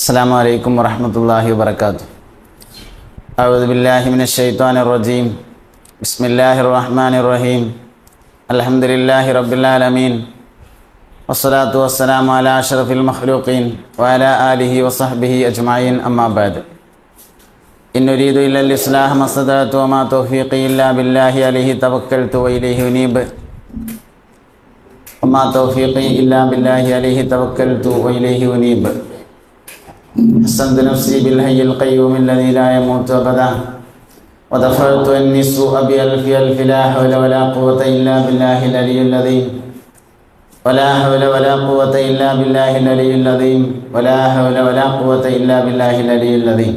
السلام عليكم ورحمة الله وبركاته أعوذ بالله من الشيطان الرجيم بسم الله الرحمن الرحيم الحمد لله رب العالمين والصلاة والسلام على أشرف المخلوقين وعلى آله وصحبه أجمعين أما بعد إن أريد إلا الإصلاح ما استطعت وما توفيقي إلا بالله عليه توكلت وإليه أنيب وما توفيقي إلا بالله عليه توكلت وإليه أنيب أحسنت نفسي بالحي القيوم الذي لا يموت أبدا ودفعت أني السوء بألف ألف لا حول ولا قوة إلا بالله العلي العظيم ولا حول ولا قوة إلا بالله العلي العظيم ولا حول ولا قوة إلا بالله العلي العظيم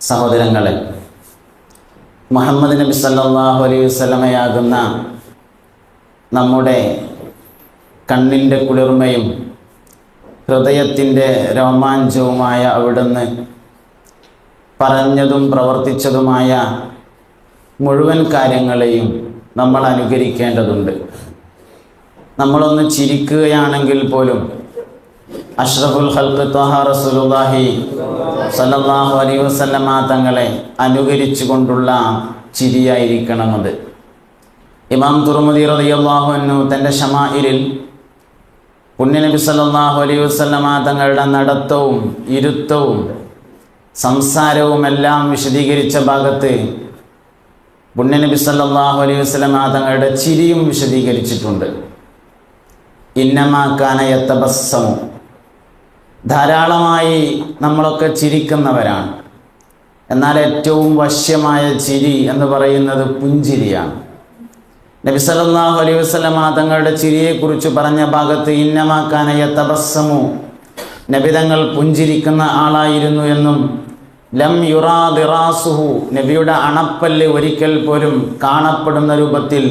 സഹോദരങ്ങളെ മുഹമ്മദ് നബി സല്ലാഹു അലൈഹി വസ്ലമയാകുന്ന നമ്മുടെ കണ്ണിന്റെ കുളിർമയും ഹൃദയത്തിന്റെ രോമാഞ്ചവുമായ അവിടുന്ന് പറഞ്ഞതും പ്രവർത്തിച്ചതുമായ മുഴുവൻ കാര്യങ്ങളെയും നമ്മൾ അനുകരിക്കേണ്ടതുണ്ട്. നമ്മളൊന്ന് ചിരിക്കുകയാണെങ്കിൽ പോലും അഷ്റഫുൽ ഹൽക്ക് ത്വഹ റസൂലുള്ളാഹി സല്ലല്ലാഹു അലൈഹി വസല്ലമ തങ്ങളെ അനുകരിച്ചുകൊണ്ടുള്ള ചിരിയായിരിക്കണം അത് ഇമാം തുറമുദി റളിയല്ലാഹു അൻഹു തന്റെ ഷമായിലിൽ പുണ്യനബി സല്ലല്ലാഹു അലൈഹി വസല്ലമ തങ്ങളുടെ നടത്തവും ഇരുത്തവും സംസാരവും എല്ലാം വിശദീകരിച്ച ഭാഗത്ത് പുണ്യനബി സല്ലല്ലാഹു അലൈഹി വസല്ലമ തങ്ങളുടെ ചിരിയും വിശദീകരിച്ചിട്ടുണ്ട്. ഇന്നമാക്കാന യത്തബസ്സമു. ധാരാളമായി നമ്മളൊക്കെ ചിരിക്കുന്നവരാണ്. എന്നാൽ ഏറ്റവും വശ്യമായ ചിരി എന്ന് പറയുന്നത് പുഞ്ചിരിയാണ്. നബി സല്ലല്ലാഹു അലൈഹി വസല്ലമ തങ്ങളുടെ ചിരിയെക്കുറിച്ച് പറഞ്ഞ ഭാഗത്ത് ഇന്നമാക്കാനയ തപസ്സമു നബി തങ്ങൾ പുഞ്ചിരിക്കുന്ന ആളായിരുന്നു എന്നും ലം യുറാദിറാസുഹു നബിയുടെ അണപ്പല്ല് ഒരിക്കൽ പോലും കാണപ്പെടുന്ന രൂപത്തിൽ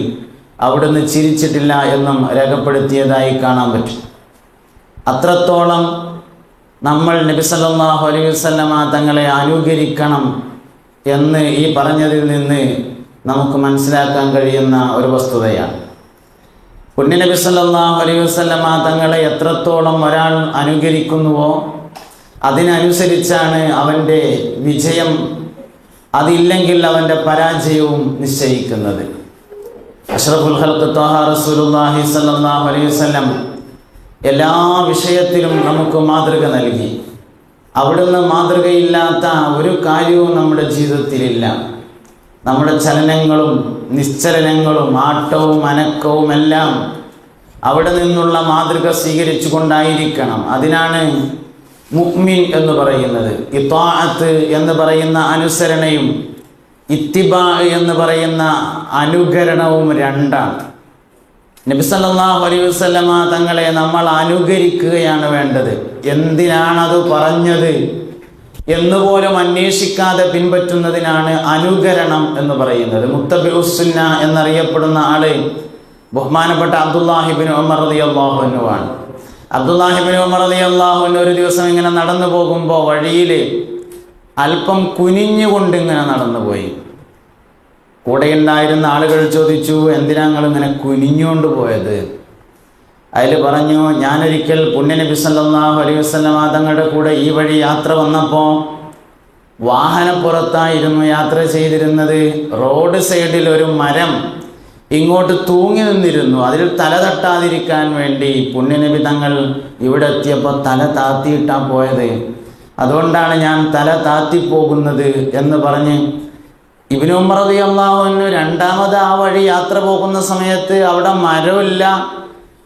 അവിടുന്ന് ചിരിച്ചിട്ടില്ല എന്നും രേഖപ്പെടുത്തിയതായി കാണാൻ പറ്റും. അത്രത്തോളം നമ്മൾ നബി സല്ലല്ലാഹു അലൈഹി വസല്ലമ തങ്ങളെ അനുകരിക്കണം എന്ന് ഈ പറഞ്ഞതിൽ നിന്ന് നമുക്ക് മനസ്സിലാക്കാൻ കഴിയുന്ന ഒരു വസ്തുതയാണ്. പുണ്യനബി സല്ലല്ലാഹു അലൈഹി വസല്ലമ തങ്ങളെ എത്രത്തോളം ഒരാൾ അനുകരിക്കുന്നുവോ അതിനനുസരിച്ചാണ് അവന്റെ വിജയം അതില്ലെങ്കിൽ അവന്റെ പരാജയവും നിശ്ചയിക്കുന്നത്. അഷ്റഫുൽ ഹൽക്ക് ത്വഹ റസൂലുള്ളാഹി സല്ലല്ലാഹു അലൈഹി വസല്ലം എല്ലാ വിഷയത്തിലും നമുക്ക് മാതൃക നൽകി. അവിടുന്ന് മാതൃകയില്ലാത്ത ഒരു കാര്യവും നമ്മുടെ ജീവിതത്തിലില്ല. നമ്മുടെ ചലനങ്ങളും നിശ്ചലനങ്ങളും ആട്ടവും അനക്കവും എല്ലാം അവിടെ നിന്നുള്ള മാതൃക സ്വീകരിച്ചു കൊണ്ടായിരിക്കണം അതിനാണ് മുഅ്മിൻ എന്ന് പറയുന്നത്. ഇത്താഅത്ത് എന്ന് പറയുന്ന അനുസരണയും ഇത്തിബാ എന്ന് പറയുന്ന അനുകരണവും രണ്ടാണ്. നബി സല്ലല്ലാഹു അലൈഹി വസല്ലമ തങ്ങളെ നമ്മൾ അനുകരിക്കുകയാണ് വേണ്ടത്. എന്തിനാണത് പറഞ്ഞത്? എന്നുപോലും അന്വേഷിക്കാതെ പിൻപറ്റുന്നതിനാണ് അനുകരണം എന്ന് പറയുന്നത്. മുത്തബിഉസുന്ന എന്നറിയപ്പെടുന്ന ആൾ ബഹുമാനപ്പെട്ട അബ്ദുല്ലാഹിബിൻ ഉമർ റളിയല്ലാഹു അൻഹുവാണ് അബ്ദുല്ലാഹിബിൻ ഉമർ റളിയല്ലാഹു അൻഹു ഒരു ദിവസം ഇങ്ങനെ നടന്നു പോകുമ്പോൾ വഴിയിൽ അല്പം കുനിഞ്ഞുകൊണ്ട് ഇങ്ങനെ നടന്നുപോയി. കൂടെയുണ്ടായിരുന്ന ആളുകൾ ചോദിച്ചു എന്തിനാ നിങ്ങൾ ഇങ്ങനെ കുനിഞ്ഞുകൊണ്ട് പോയത്? അതിൽ പറഞ്ഞു ഞാനൊരിക്കൽ പുണ്യനബി സല്ലാഹു അലൈഹി വസല്ലമ തങ്ങളുടെ കൂടെ ഈ വഴി യാത്ര വന്നപ്പോൾ വാഹനപ്പുറത്തായിരുന്നു യാത്ര ചെയ്തിരുന്നത്. റോഡ് സൈഡിൽ ഒരു മരം ഇങ്ങോട്ട് തൂങ്ങി നിന്നിരുന്നു. അതിൽ തല തട്ടാതിരിക്കാൻ വേണ്ടി പുണ്യനബി തങ്ങൾ ഇവിടെ എത്തിയപ്പോൾ തല താത്തിയിട്ടാ പോയത്. അതുകൊണ്ടാണ് ഞാൻ തല താത്തിപ്പോകുന്നത് എന്ന് പറഞ്ഞ് റളിയല്ലാഹു അള്ളാഹുവിന് രണ്ടാമത് ആ വഴി യാത്ര പോകുന്ന സമയത്ത് അവിടെ മരമില്ല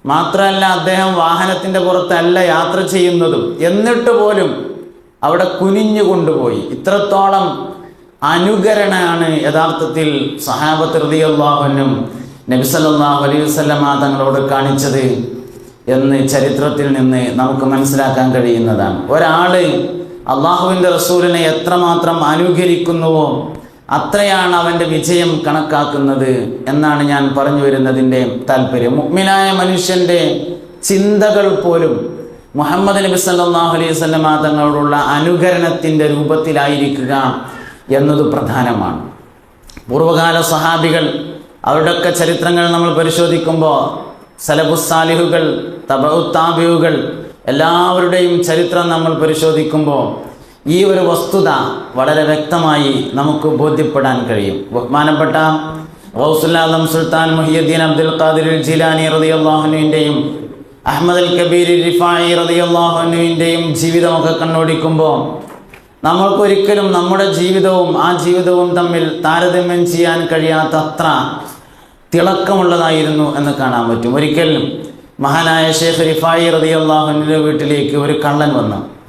മാത്രമല്ല അദ്ദേഹം വാഹനത്തിന്റെ പുറത്തല്ല യാത്ര ചെയ്യുന്നതും. എന്നിട്ട് പോലും അവിടെ കുനിഞ്ഞു കൊണ്ടുപോയി. ഇത്രത്തോളം അനുകരണമാണ് യഥാർത്ഥത്തിൽ സഹാബത്ത് റതിയല്ലാഹുനും നബിസല്ലാഹു അലൈഹി വസല്ലമ തങ്ങളോട് കാണിച്ചത് എന്ന് ചരിത്രത്തിൽ നിന്ന് നമുക്ക് മനസ്സിലാക്കാൻ കഴിയുന്നതാണ്. ഒരാൾ അള്ളാഹുവിന്റെ റസൂലിനെ എത്രമാത്രം അനുകരിക്കുന്നുവോ അത്രയാണ് അവന്റെ വിജയം കണക്കാക്കുന്നത് എന്നാണ് ഞാൻ പറഞ്ഞു വരുന്നതിന്റെ താല്പര്യം. മുഗ്മിനായ മനുഷ്യന്റെ ചിന്തകൾ പോലും മുഹമ്മദ് നബി സല്ലാഹു അലൈഹി വസല്ലമ തങ്ങളോടുള്ള അനുകരണത്തിന്റെ രൂപത്തിലായിരിക്കുക എന്നത് പ്രധാനമാണ്. പൂർവകാല സഹാബികൾ അവരുടെയൊക്കെ ചരിത്രങ്ങൾ നമ്മൾ പരിശോധിക്കുമ്പോൾ സലബുസാലിഹുകൾ തബഉത്താബിയുകൾ എല്ലാവരുടെയും ചരിത്രം നമ്മൾ പരിശോധിക്കുമ്പോൾ ഈ ഒരു വസ്തുത വളരെ വ്യക്തമായി നമുക്ക് ബോധ്യപ്പെടാൻ കഴിയും. ബഹുമാനപ്പെട്ട ഗൗസുല്ലാദം Sultan Muhiyuddin Abdul Qadir Jilani റളിയല്ലാഹുവിന്റെയും Ahmad അൽ കബീർ റിഫായി റളിയല്ലാഹുവിന്റെയും ജീവിതമൊക്കെ കണ്ണോടിക്കുമ്പോൾ നമ്മൾക്കൊരിക്കലും നമ്മുടെ ജീവിതവും ആ ജീവിതവും തമ്മിൽ താരതമ്യം ചെയ്യാൻ കഴിയാത്തത്ര തിളക്കമുള്ളതായിരുന്നു എന്ന് കാണാൻ പറ്റും. ഒരിക്കലും മഹാനായ ഷേഖ് റിഫായി റതിയല്ലാഹുവിന്റെ വീട്ടിലേക്ക് ഒരു കള്ളൻ വന്നു.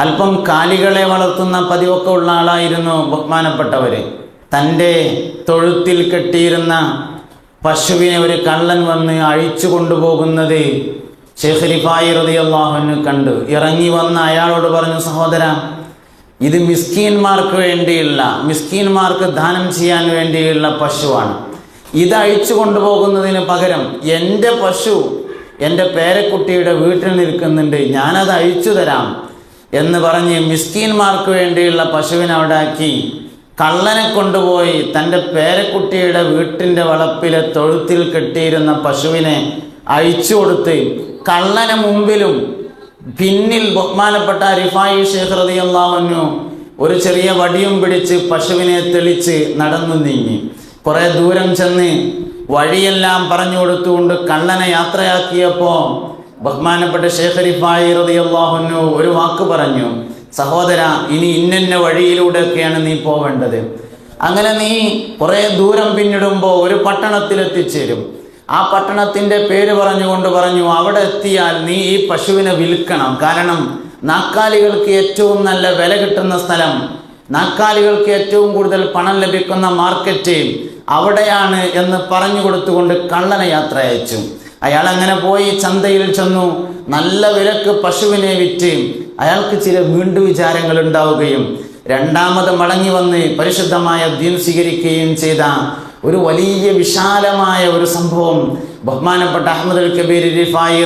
അല്പം കാലികളെ വളർത്തുന്ന പതിവൊക്കെ ഉള്ള ആളായിരുന്നു ബഹുമാനപ്പെട്ടവർ തന്റെ തൊഴുത്തിൽ കെട്ടിയിരുന്ന പശുവിനെ ഒരു കള്ളൻ വന്ന് അഴിച്ചു കൊണ്ടുപോകുന്നത് ഷെഹ്രിഫായി റിഫായി റതിയല്ലാഹുവിന് കണ്ടു. ഇറങ്ങി വന്ന അയാളോട് പറഞ്ഞു സഹോദര ഇത് മിസ്കീന്മാർക്ക് വേണ്ടിയുള്ള മിസ്കീന്മാർക്ക് ദാനം ചെയ്യാൻ വേണ്ടിയുള്ള പശുവാണ്. ഇത് അഴിച്ചു കൊണ്ടുപോകുന്നതിന് പകരം എന്റെ പശു എന്റെ പേരക്കുട്ടിയുടെ വീട്ടിൽ നിൽക്കുന്നുണ്ട്. ഞാനത് അഴിച്ചു തരാം. എന്ന് പറഞ്ഞ് മിസ്കീന്മാർക്ക് വേണ്ടിയുള്ള പശുവിനെ അവിടാക്കി കള്ളനെ കൊണ്ടുപോയി തന്റെ പേരക്കുട്ടിയുടെ വീട്ടിന്റെ വളപ്പിലെ തൊഴുത്തിൽ കെട്ടിയിരുന്ന പശുവിനെ അഴിച്ചു കൊടുത്ത് കള്ളന് മുമ്പിലും പിന്നിൽ ബഹുമാനപ്പെട്ട റിഫായി ഷേഖ് റളിയല്ലാഹു ഒരു ചെറിയ വടിയും പിടിച്ച് പശുവിനെ തെളിച്ച് നടന്നു നീങ്ങി. കുറെ ദൂരം ചെന്ന് വഴിയെല്ലാം പറഞ്ഞു കൊടുത്തുകൊണ്ട് കള്ളനെ യാത്രയാക്കിയപ്പോൾ ബഹുമാനപ്പെട്ട ഷേഖ് റതി അള്ളാഹുനു ഒരു വാക്ക് പറഞ്ഞു സഹോദര ഇനി ഇന്നിന്ന വഴിയിലൂടെയൊക്കെയാണ് നീ പോവേണ്ടത്. അങ്ങനെ നീ കുറേ ദൂരം പിന്നിടുമ്പോൾ ഒരു പട്ടണത്തിൽ എത്തിച്ചേരും ആ പട്ടണത്തിന്റെ പേര് പറഞ്ഞുകൊണ്ട് പറഞ്ഞു അവിടെ എത്തിയാൽ നീ ഈ പശുവിനെ വിൽക്കണം. കാരണം നാക്കാലികൾക്ക് ഏറ്റവും നല്ല വില കിട്ടുന്ന സ്ഥലം നാക്കാലികൾക്ക് ഏറ്റവും കൂടുതൽ പണം ലഭിക്കുന്ന മാർക്കറ്റ് അവിടെയാണ് എന്ന് പറഞ്ഞു കൊടുത്തുകൊണ്ട് കള്ളനെ യാത്ര അയച്ചു അയാൾ അങ്ങനെ പോയി ചന്തയിൽ ചെന്നു. നല്ല വിലക്ക് പശുവിനെ വിറ്റ് അയാൾക്ക് ചില വീണ്ടു വിചാരങ്ങൾ ഉണ്ടാവുകയും രണ്ടാമത് മടങ്ങി വന്ന് പരിശുദ്ധമായ ദീൻ സ്വീകരിക്കുകയും ചെയ്ത ഒരു വലിയ വിശാലമായ ഒരു സംഭവം ബഹുമാനപ്പെട്ട അഹമ്മദ് അൽ കബീർ റിഫായി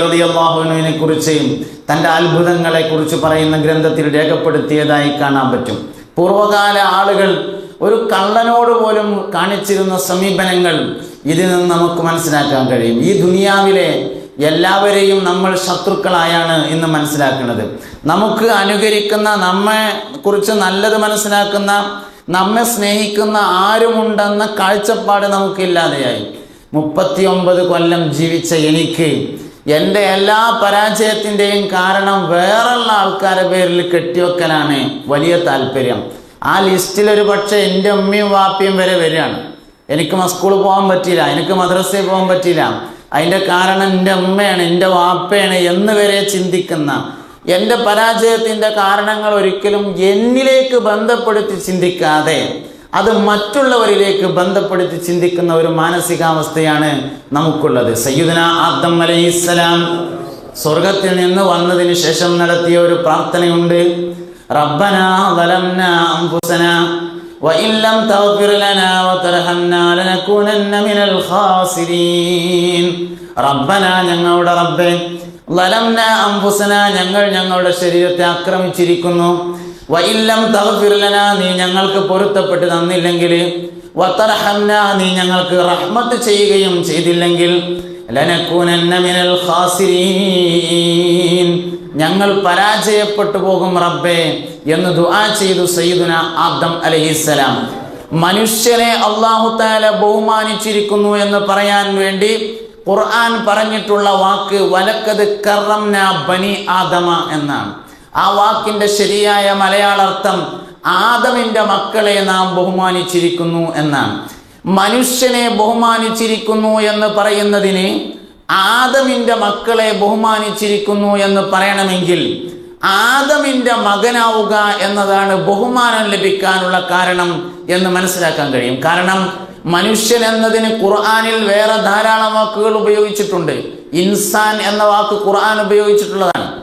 കുറിച്ച് തന്റെ അത്ഭുതങ്ങളെ കുറിച്ച് പറയുന്ന ഗ്രന്ഥത്തിൽ രേഖപ്പെടുത്തിയതായി കാണാൻ പറ്റും. പൂർവകാല ആളുകൾ ഒരു കള്ളനോട് പോലും കാണിച്ചിരുന്ന സമീപനങ്ങൾ ഇതിൽ നിന്ന് നമുക്ക് മനസ്സിലാക്കാൻ കഴിയും. ഈ ദുനിയാവിലെ എല്ലാവരെയും നമ്മൾ ശത്രുക്കളായാണ് ഇന്ന് മനസ്സിലാക്കുന്നത്. നമുക്ക് അനുകരിക്കുന്ന നമ്മെ കുറിച്ച് നല്ലത് മനസ്സിലാക്കുന്ന നമ്മെ സ്നേഹിക്കുന്ന ആരുമുണ്ടെന്ന കാഴ്ചപ്പാട് നമുക്കില്ലാതെയായി മുപ്പത്തിയൊമ്പത് കൊല്ലം ജീവിച്ച എനിക്ക് എന്റെ എല്ലാ പരാജയത്തിന്റെയും കാരണം വേറുള്ള ആൾക്കാരുടെ പേരിൽ കെട്ടിവെക്കലാണ് വലിയ താല്പര്യം. ആ ലിസ്റ്റിൽ ഒരു പക്ഷേ എന്റെ ഉമ്മയും വാപ്പയും വരെ വരികയാണ്. എനിക്ക് സ്കൂളിൽ പോകാൻ പറ്റില്ല എനിക്ക് മദ്രസയിൽ പോകാൻ പറ്റില്ല അതിന്റെ കാരണം എന്റെ അമ്മയാണ് എന്റെ വാപ്പയാണ് എന്ന് വരെ ചിന്തിക്കുന്ന എന്റെ പരാജയത്തിന്റെ കാരണങ്ങൾ ഒരിക്കലും എന്നിലേക്ക് ബന്ധപ്പെടുത്തി ചിന്തിക്കാതെ അത് മറ്റുള്ളവരിലേക്ക് ബന്ധപ്പെടുത്തി ചിന്തിക്കുന്ന ഒരു മാനസികാവസ്ഥയാണ് നമുക്കുള്ളത്. സയ്യുദന ആദം അലൈഹിസ്സലാം സ്വർഗത്തിൽ നിന്ന് വന്നതിന് ശേഷം നടത്തിയ ഒരു പ്രാർത്ഥനയുണ്ട്. റബ്ബന വലംന അംബുസന وإن لم تغفر لنا وترحمنا لنكونن من الخاسرين റബ്ബന ഞങ്ങളുടെ റബ്ബെ ലലംന അംഫുസന ഞങ്ങൾ ഞങ്ങളുടെ ശരീരത്തെ ആക്രമിച്ചിരിക്കുന്നു വഇല്ലം തഗ്ഫിർലന നീ ഞങ്ങൾക്ക് പൊരുത്തപ്പെട്ട് തന്നില്ലെങ്കിൽ വതർഹംന നീ ഞങ്ങൾക്ക് റഹ്മത്ത് ചെയ്യുകയും ചെയ്തില്ലെങ്കിൽ ലനകൂനന്ന മിനൽ ഖാസിരീൻ ഞങ്ങൾ പരാജയപ്പെട്ടു പോകും റബ്ബേ എന്ന് ദുആ ചെയ്തു സയ്യിദുന ആദം അലൈഹിസ്സലാം. മനുഷ്യനെ അള്ളാഹു താല ബഹുമാനിച്ചിരിക്കുന്നു എന്ന് പറയാൻ വേണ്ടി ഖുർആൻ പറഞ്ഞിട്ടുള്ള വാക്ക് വലക്കത് കറംന ബനി ആദമ എന്നാണ്. ആ വാക്കിന്റെ ശരിയായ മലയാളർത്ഥം ആദമിന്റെ മക്കളെ നാം ബഹുമാനിച്ചിരിക്കുന്നു എന്നാണ്. മനുഷ്യനെ ബഹുമാനിച്ചിരിക്കുന്നു എന്ന് പറയുന്നതിന് ആദമിന്റെ മക്കളെ ബഹുമാനിച്ചിരിക്കുന്നു എന്ന് പറയണമെങ്കിൽ ആദമിന്റെ മകനാവുക എന്നതാണ് ബഹുമാനം ലഭിക്കാനുള്ള കാരണം എന്ന് മനസ്സിലാക്കാൻ കഴിയും. കാരണം മനുഷ്യൻ എന്നതിന് ഖുർആാനിൽ വേറെ ധാരാളം വാക്കുകൾ ഉപയോഗിച്ചിട്ടുണ്ട്. ഇൻസാൻ എന്ന വാക്ക് ഖുർആൻ ഉപയോഗിച്ചിട്ടുള്ളതാണ്.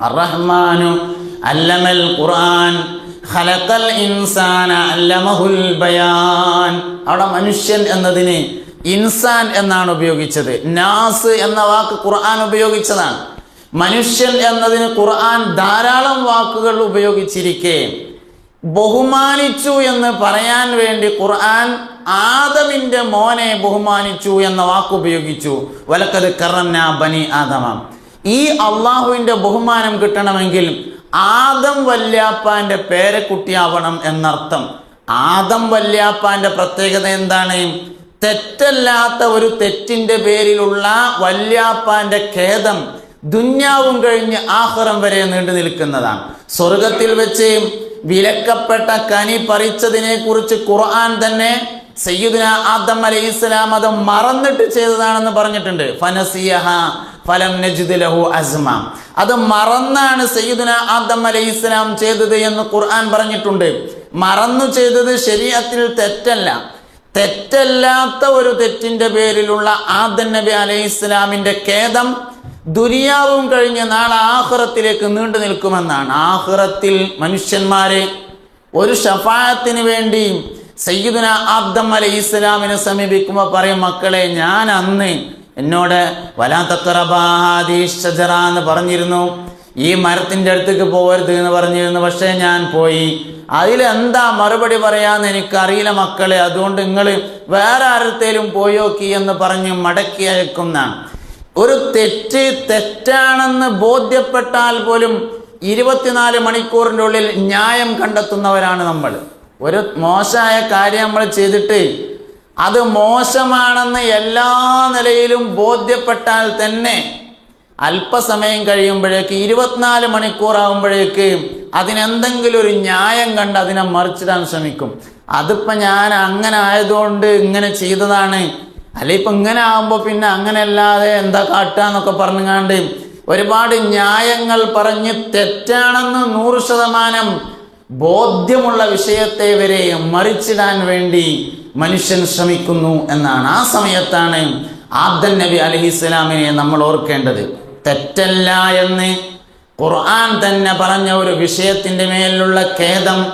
അറഹ്മാനു അല്ലമൽ ഖുർആൻ. ഖലഖൽ ഇൻസാന അല്ലമഹുൽ ബയാൻ. അവിടെ മനുഷ്യൻ എന്നതിന് ഇൻസാൻ എന്നാണ് ഉപയോഗിച്ചത്. നാസ് എന്ന വാക്ക് ഖുർആൻ ഉപയോഗിച്ചതാണ്. മനുഷ്യൻ എന്നതിന് ഖുർആൻ ധാരാളം വാക്കുകൾ ഉപയോഗിച്ചിരിക്കെ. ബഹുമാനിച്ചു എന്ന് പറയാൻ വേണ്ടി ഖുർആൻ ആദമിന്റെ മോനെ ബഹുമാനിച്ചു എന്ന വാക്ക് ഉപയോഗിച്ചു. വലക്കത് കറന്ന ബനി ആദമ. ഈ അള്ളാഹുവിന്റെ ബഹുമാനം കിട്ടണമെങ്കിൽ ആദം വല്യാപ്പാന്റെ പേരക്കുട്ടിയാവണം എന്നർത്ഥം. ആദം വല്യാപ്പാന്റെ പ്രത്യേകത എന്താണ്? തെറ്റല്ലാത്ത ഒരു തെറ്റിന്റെ പേരിലുള്ള വല്യാപ്പാന്റെ ഖേദം ദുന്യാവും കഴിഞ്ഞ് ആഹ്റം വരെ നീണ്ടു നിൽക്കുന്നതാണ്. സ്വർഗത്തിൽ വെച്ച് വിലക്കപ്പെട്ട കനി പറിച്ചതിനെ കുറിച്ച് ഖുർആൻ തന്നെ സയ്യിദുന ആദം അലൈഹി ഇസ്ലാം അത് മറന്നിട്ട് ചെയ്തതാണെന്ന് പറഞ്ഞിട്ടുണ്ട്. ഫനസിയഹ ഫലം നജിദ് ലഹു അസ്മ. അത് മറന്നാണ് സയ്യുദിന ആദം അലൈഹി ഇസ്ലാം ചെയ്തത് എന്ന് ഖുർആൻ പറഞ്ഞിട്ടുണ്ട്. മറന്നു ചെയ്തത് ശരീരത്തിൽ തെറ്റല്ല. തെറ്റല്ലാത്ത ഒരു തെറ്റിന്റെ പേരിലുള്ള ആദൻ നബി അലൈഹി ഇസ്ലാമിന്റെ ഖേദം ദുനിയാവും കഴിഞ്ഞ് നാളെ ആഹ്റത്തിലേക്ക് നീണ്ടു നിൽക്കുമെന്നാണ്. ആഹ്റത്തിൽ മനുഷ്യന്മാരെ ഒരു ഷഫായത്തിന് വേണ്ടി സയ്യിദുന ആബ്ദം അലൈഹി ഇസ്ലാമിനെ സമീപിക്കുമ്പോൾ പറയും മക്കളെ ഞാൻ അന്ന് എന്നോട് വലാ തക്കറബാദി ഷജറ എന്ന് പറഞ്ഞിരുന്നു. ഈ മരത്തിന്റെ അടുത്തേക്ക് പോകരുത് എന്ന് പറഞ്ഞിരുന്നു. പക്ഷേ ഞാൻ പോയി. അതിലെന്താ മറുപടി പറയാന്ന് എനിക്കറിയില്ല മക്കളെ. അതുകൊണ്ട് നിങ്ങൾ വേറെ ആരത്തേലും പോയോക്കി എന്ന് പറഞ്ഞ് മടക്കി അയക്കുന്നതാണ്. ഒരു തെറ്റ് തെറ്റാണെന്ന് ബോധ്യപ്പെട്ടാൽ പോലും ഇരുപത്തിനാല് മണിക്കൂറിന്റെ ഉള്ളിൽ ന്യായം കണ്ടെത്തുന്നവരാണ് നമ്മൾ ഒരു മോശമായ കാര്യം നമ്മൾ ചെയ്തിട്ട് അത് മോശമാണെന്ന് എല്ലാ നിലയിലും ബോധ്യപ്പെട്ടാൽ തന്നെ അല്പസമയം കഴിയുമ്പോഴേക്ക് ഇരുപത്തിനാല് മണിക്കൂറാകുമ്പോഴേക്ക് അതിനെന്തെങ്കിലും ഒരു ന്യായം കണ്ട് അതിനെ മറിച്ചിടാൻ ശ്രമിക്കും. അതിപ്പോൾ ഞാൻ അങ്ങനെ ആയതുകൊണ്ട് ഇങ്ങനെ ചെയ്തതാണ്. അല്ല ഇപ്പം ഇങ്ങനെ ആകുമ്പോൾ പിന്നെ അങ്ങനെ അല്ലാതെ എന്താ കാട്ടുക എന്നൊക്കെ പറഞ്ഞുകാണ്ട് ഒരുപാട് ന്യായങ്ങൾ പറഞ്ഞ് തെറ്റാണെന്ന് നൂറ് ശതമാനം ബോധ്യമുള്ള വിഷയത്തെ വരെ മറിച്ചിടാൻ വേണ്ടി മനുഷ്യൻ ശ്രമിക്കുന്നു എന്നാണ്. ആ സമയത്താണ് ആബ്ദൻ നബി അലഹിസ്ലാമിനെ നമ്മൾ ഓർക്കേണ്ടത്. തെറ്റല്ല എന്ന് ഖുർആൻ തന്നെ പറഞ്ഞ ഒരു വിഷയത്തിന്റെ മേലുള്ള ഖേദം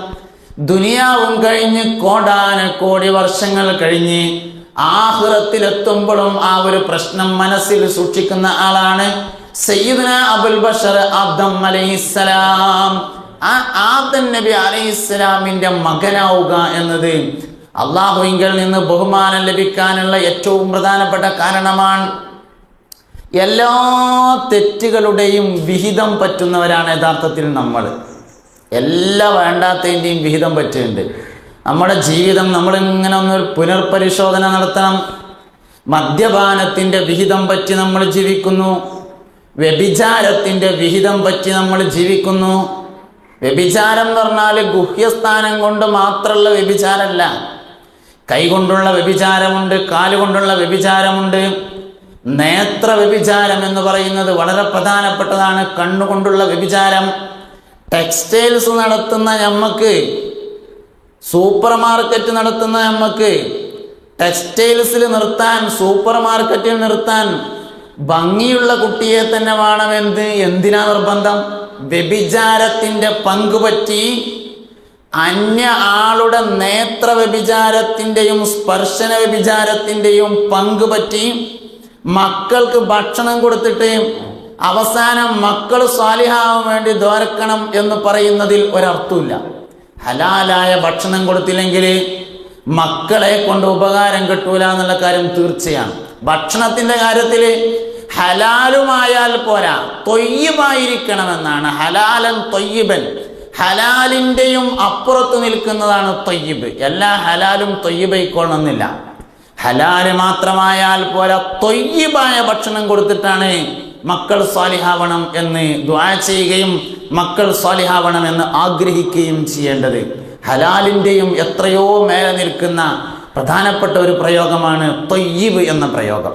ദുനിയാവും കഴിഞ്ഞ് കോടാന കോടി വർഷങ്ങൾ കഴിഞ്ഞ് ആഹ്റത്തിലെത്തുമ്പോഴും ആ ഒരു പ്രശ്നം മനസ്സിൽ സൂക്ഷിക്കുന്ന ആളാണ് സയ്യിദ്ന അബുൽ ബഷർ അബ്ദം അലൈഹിസ്സലാം. ആ ആദൻ നബി അലൈഹിസ്സലാമിന്റെ മകനാവുക എന്നത് അള്ളാഹുവിങ്കിൽ നിന്ന് ബഹുമാനം ലഭിക്കാനുള്ള ഏറ്റവും പ്രധാനപ്പെട്ട കാരണമാണ്. എല്ലാ തെറ്റുകളുടെയും വിഹിതം പറ്റുന്നവരാണ് യഥാർത്ഥത്തിൽ നമ്മൾ. എല്ലാ വേണ്ടാത്തതിന്റെയും വിഹിതം പറ്റുന്നുണ്ട്. നമ്മുടെ ജീവിതം നമ്മളിങ്ങനെ ഒന്ന് പുനർപരിശോധന നടത്തണം. മദ്യപാനത്തിന്റെ വിഹിതം പറ്റി നമ്മൾ ജീവിക്കുന്നു. വ്യഭിചാരത്തിന്റെ വിഹിതം പറ്റി നമ്മൾ ജീവിക്കുന്നു. വ്യഭിചാരം എന്ന് പറഞ്ഞാൽ ഗുഹ്യസ്ഥാനം കൊണ്ട് മാത്രമുള്ള വ്യഭിചാരമല്ല കൈകൊണ്ടുള്ള വ്യഭിചാരമുണ്ട് കാലുകൊണ്ടുള്ള വ്യഭിചാരമുണ്ട്. നേത്ര വ്യഭിചാരം എന്ന് പറയുന്നത് വളരെ പ്രധാനപ്പെട്ടതാണ്. കണ്ണുകൊണ്ടുള്ള വ്യഭിചാരം. ടെക്സ്റ്റൈൽസ് നടത്തുന്ന നമ്മക്ക് സൂപ്പർ മാർക്കറ്റ് നടത്തുന്ന നമ്മക്ക് ടെക്സ്റ്റൈൽസിൽ നിർത്താൻ സൂപ്പർ മാർക്കറ്റിൽ നിർത്താൻ ഭംഗിയുള്ള കുട്ടിയെ തന്നെ വേണമെന്ത് എന്തിനാ നിർബന്ധം? വ്യഭിചാരത്തിന്റെ പങ്കുപറ്റി അന്യ ആളുടെ നേത്ര വ്യഭിചാരത്തിന്റെയും സ്പർശന വ്യഭിചാരത്തിന്റെയും പങ്കുപറ്റി മക്കൾക്ക് ഭക്ഷണം കൊടുത്തിട്ട് അവസാനം മക്കൾ സ്വാലിഹാവാൻ വേണ്ടി ദോരക്കണം എന്ന് പറയുന്നതിൽ ഒരർത്ഥമില്ല ഹലാലായ ഭക്ഷണം കൊടുത്തില്ലെങ്കിൽ മക്കളെ കൊണ്ട് ഉപകാരം കിട്ടൂല എന്നുള്ള കാര്യം തീർച്ചയാണ്. ഭക്ഷണത്തിന്റെ കാര്യത്തിൽ ഹലാലുമായാൽ പോരാ തൊയ്യബായിരിക്കണമെന്നാണ്. ഹലാലൻ തൊയ്യബൻ ഹലാലിന്റെയും അപ്പുറത്ത് നിൽക്കുന്നതാണ് തൊയ്യബ്. എല്ലാ ഹലാലും തൊയ്യബൈക്കൊള്ളണമെന്നില്ല ഹലാൽ മാത്രമായാൽ പോരാ തൊയ്യബായ ഭക്ഷണം കൊടുത്തിട്ടാണ് മക്കൾ സ്വാലിഹാവണം എന്ന് ദ്വാ ചെയ്യുകയും മക്കൾ സ്വാലിഹാവണം എന്ന് ആഗ്രഹിക്കുകയും ചെയ്യേണ്ടത്. ഹലാലിന്റെയും എത്രയോ മേലെ നിൽക്കുന്ന പ്രധാനപ്പെട്ട ഒരു പ്രയോഗമാണ് തൊയ്യീബ് എന്ന പ്രയോഗം.